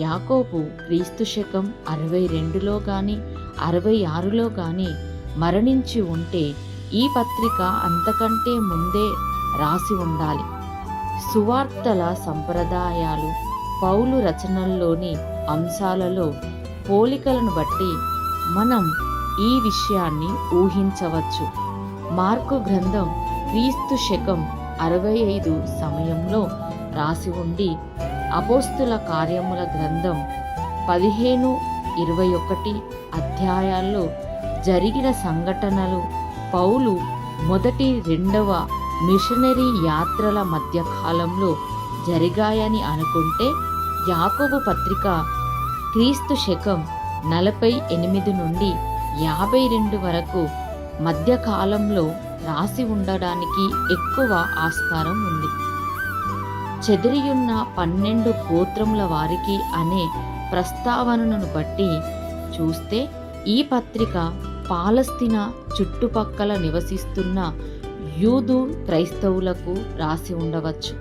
యాకోబు క్రీస్తు శకం అరవై రెండులో కానీ అరవై ఆరులో కానీ మరణించి ఉంటే ఈ పత్రిక అంతకంటే ముందే రాసి ఉండాలి. సువార్తల సంప్రదాయాలు పౌలు రచనల్లోని అంశాలలో పోలికలను బట్టి మనం ఈ విషయాన్ని ఊహించవచ్చు. మార్కు గ్రంథం క్రీస్తు శకం అరవై ఐదు సమయంలో రాసి ఉండి అపోస్తుల కార్యముల గ్రంథం పదిహేను ఇరవై ఒకటి అధ్యాయాల్లో జరిగిన సంఘటనలు పౌలు మొదటి రెండవ మిషనరీ యాత్రల మధ్య కాలంలో జరిగాయని అనుకుంటే యాకోబు పత్రిక క్రీస్తు శకం నలభై ఎనిమిది నుండి యాభై రెండు వరకు మధ్యకాలంలో రాసి ఉండడానికి ఎక్కువ ఆస్కారం ఉంది. చెదిరియున్న పన్నెండు గోత్రముల వారికి అనే ప్రస్తావనను బట్టి చూస్తే ఈ పత్రిక పాలస్తీనా చుట్టుపక్కల నివసిస్తున్న యూదు క్రైస్తవులకు రాసి ఉండవచ్చు.